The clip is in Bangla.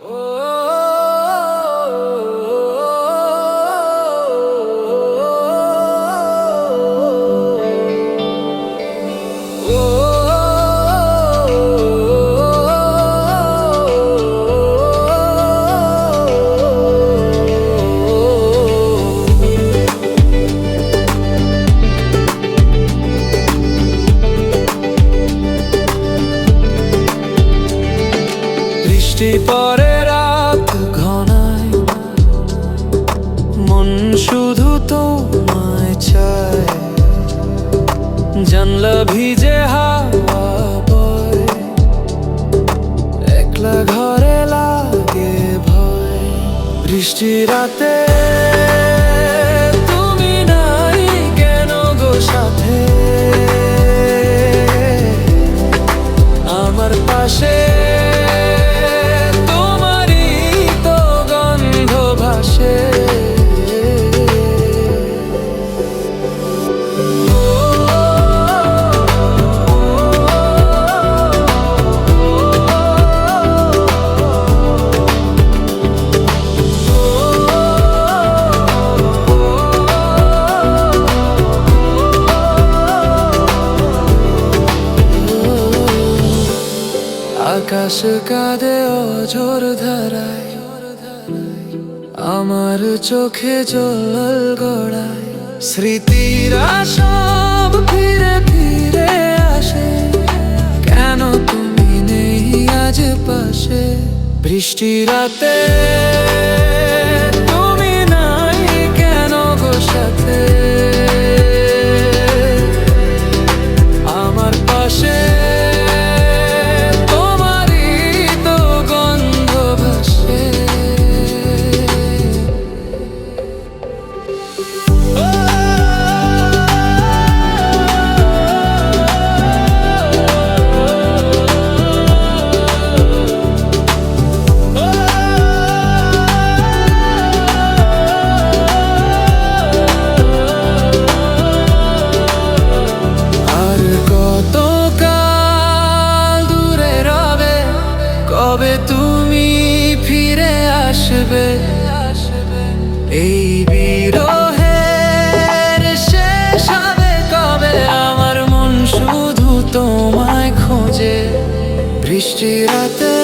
Oh. বৃষ্টি পরে রাত ঘনায়। মন শুধু তোমায় চায়। জানলা ভিজে একলা ঘরে লাগে ভয়। বৃষ্টি রাতে তুমি নাই কেন গো সাথে? আমার পাশে আকাশ কাঁদে অঝোর ধারায়, আমার চোখে জল গড়ায়। স্মৃতিরা সব ফিরে ফিরে আসে, কেন তুমি নেই আজ পাশে? বৃষ্টি রাতে তুমি ফিরে আসবে। এই বিরহের শেষ হবে কবে? আমার মন শুধু তোমায় খোঁজে। বৃষ্টি রাতে